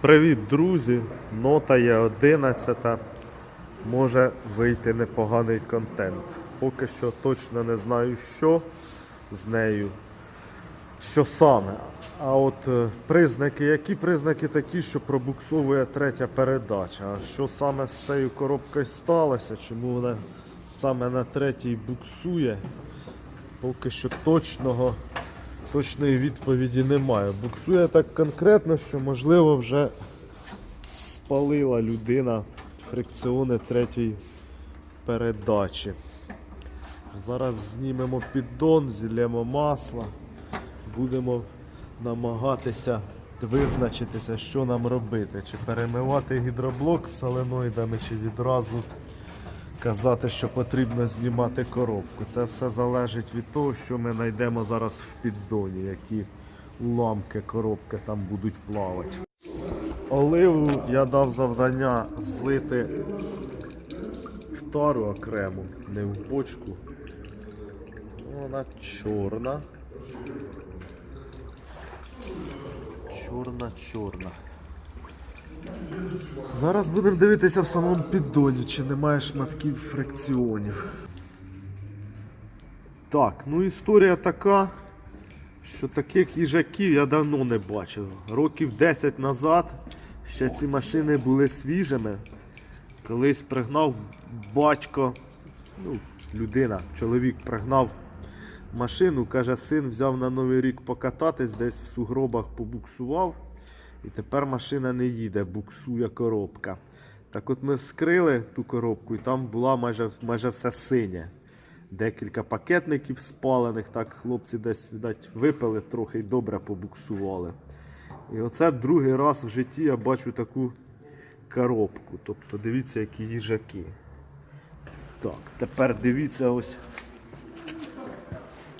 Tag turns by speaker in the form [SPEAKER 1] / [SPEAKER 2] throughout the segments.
[SPEAKER 1] Привіт, друзі! Нота є 11. Може вийти непоганий контент. Поки що точно не знаю, що з нею, що саме. А от е, признаки, які признаки такі, що пробуксовує третя передача. А що саме з цією коробкою сталося, чому вона саме на третій буксує, поки що точного точної відповіді немає. Буксує так конкретно, що можливо вже спалила людина фрикціони третьої передачі. Зараз знімемо піддон, зілємо масло, будемо намагатися визначитися, що нам робити. Чи перемивати гідроблок з соленоїдами, чи відразу казати, що потрібно знімати коробку. Це все залежить від того, що ми знайдемо зараз в піддоні, які уламки коробки там будуть плавати. Оливу я дав завдання злити в тару окремо, не в бочку. Вона чорна. Чорна, чорна. Зараз будемо дивитися в самому піддоні, чи немає шматків фрикціонів. Так, ну історія така, що таких їжаків я давно не бачив. Років 10 назад ще ці машини були свіжими. Колись пригнав батько, ну, людина, чоловік пригнав машину, каже, син взяв на Новий рік покататись, десь в сугробах побуксував. І тепер машина не їде, буксує коробка. Так от ми вскрили ту коробку і там була майже, майже все синє. Декілька пакетників спалених, так хлопці десь, видать, випили трохи і добре побуксували. І оце другий раз в житті я бачу таку коробку. Тобто дивіться, які їжаки. Так, тепер дивіться ось.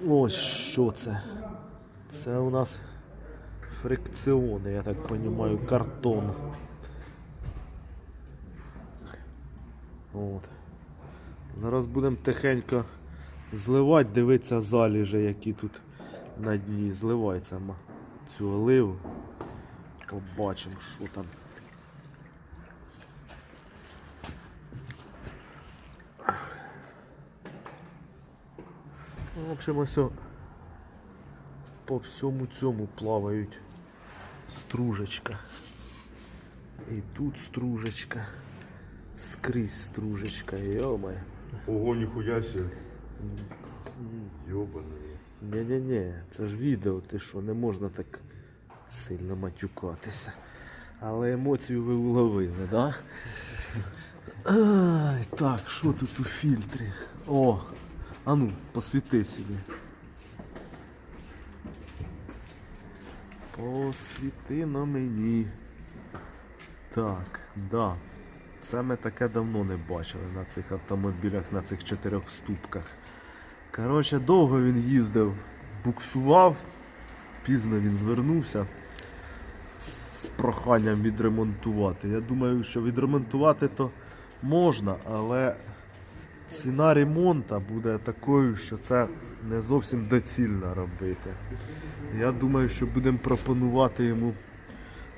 [SPEAKER 1] Ось що це. Це у нас фрикціони, я так розумію, картон. От. Зараз будемо тихенько зливати, дивитися заліжі, які тут на дні. Зливається цю оливу. Побачимо, що там. В общем, ось по всьому цьому плавають стружечка. І тут стружечка. Скрізь стружечка, йомай.
[SPEAKER 2] Ого, ніхуя себе. Йобаний.
[SPEAKER 1] Ні-ні-ні, це ж відео, ти що, не можна так сильно матюкатися. Але емоцію ви уловили, да? Ай, так, що тут у фільтрі? О, а ну, посвіти сюди. Посвіти на мені. Так, да. Це ми таке давно не бачили на цих автомобілях, на цих чотирьох ступках. Коротше, довго він їздив, буксував, пізно він звернувся з, з проханням відремонтувати. Я думаю, що відремонтувати то можна, але ціна ремонту буде такою, що це не зовсім доцільно робити. Я думаю, що будемо пропонувати йому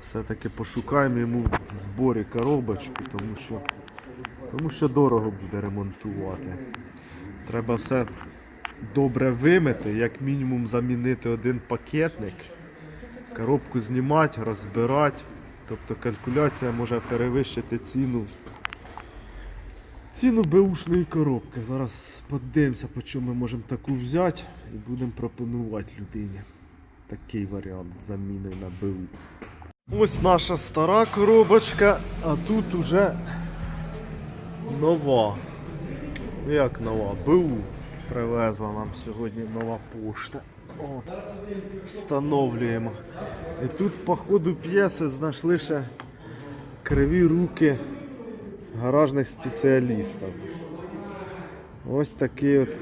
[SPEAKER 1] все-таки пошукаємо йому в зборі коробочку, тому що, тому що дорого буде ремонтувати. Треба все добре вимити, як мінімум замінити один пакетник, коробку знімати, розбирати. Тобто калькуляція може перевищити ціну. Ціну беушної коробки. Зараз подивимося, по чому ми можемо таку взяти і будемо пропонувати людині. Такий варіант з заміни на БУ. Ось наша стара коробочка, а тут уже нова. Як нова? БУ привезла нам сьогодні нова пошта. От. Встановлюємо. І тут по ходу п'єси знайшли ще криві руки гаражних спеціалістів. Ось такий от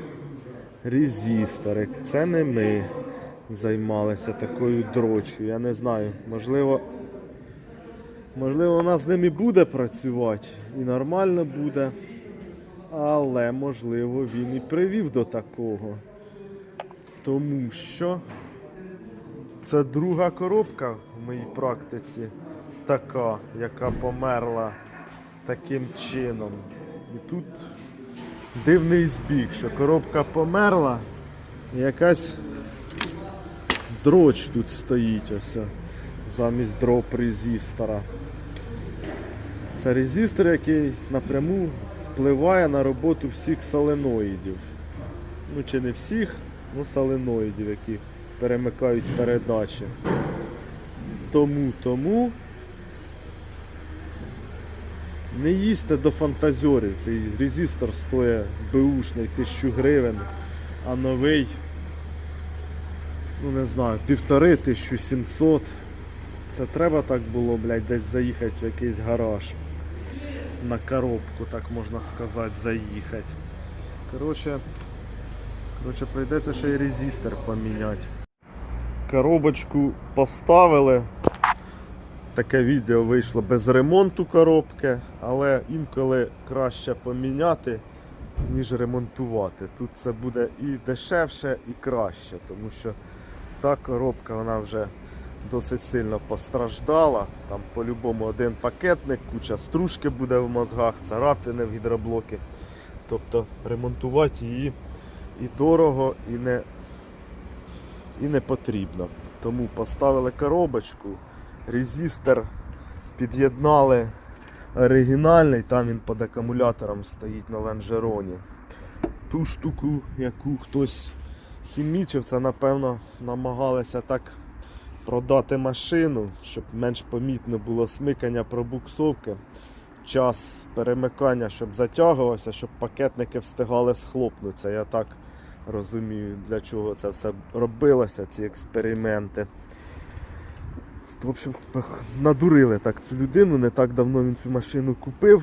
[SPEAKER 1] резисторик. Це не ми займалися такою дрочю. Я не знаю. Можливо, можливо, вона з ним і буде працювати і нормально буде. Але можливо він і привів до такого. Тому що це друга коробка в моїй практиці така, яка померла таким чином. І тут дивний збіг, що коробка померла, і якась дроч тут стоїть ось замість дроп резистора. Це резистор, який напряму впливає на роботу всіх соленоїдів. Ну чи не всіх, ну соленоїдів, які перемикають передачі. Тому, тому не їсти до фантазерів. Цей резистор стоїть беушний 1000 гривень, а новий, ну не знаю, півтори 1700. Це треба так було, блядь, десь заїхати в якийсь гараж. На коробку, так можна сказати, заїхати. Коротше, коротше, прийдеться ще й резистор поміняти. Коробочку поставили. Таке відео вийшло без ремонту коробки, але інколи краще поміняти, ніж ремонтувати. Тут це буде і дешевше, і краще, тому що та коробка вона вже досить сильно постраждала. Там по-любому один пакетник, куча стружки буде в мозгах, царапини в гідроблоки. Тобто ремонтувати її і дорого, і не, і не потрібно. Тому поставили коробочку, резистор під'єднали оригінальний, там він під акумулятором стоїть на лонжероні. Ту штуку, яку хтось хімічив, це напевно намагалися так продати машину, щоб менш помітно було смикання пробуксовки. Час перемикання, щоб затягувався, щоб пакетники встигали схлопнутися. Я так розумію, для чого це все робилося, ці експерименти. В общем, надурили так цю людину, не так давно він цю машину купив.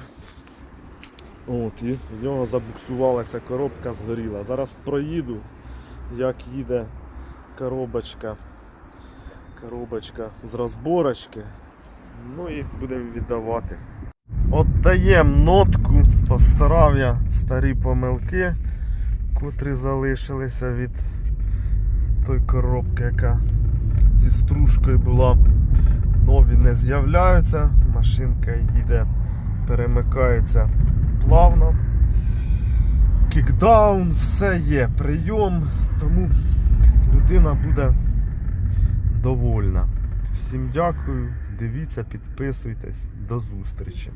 [SPEAKER 1] От, і в нього забуксувала ця коробка, згоріла. Зараз проїду, як їде коробочка. Коробочка з розборочки. Ну і будемо віддавати. От даємо нотку, постарав я старі помилки, котрі залишилися від той коробки, яка зі стружкою була. Нові не з'являються, машинка їде, перемикається плавно. Кікдаун, все є, прийом, тому людина буде довольна. Всім дякую, дивіться, підписуйтесь, до зустрічі.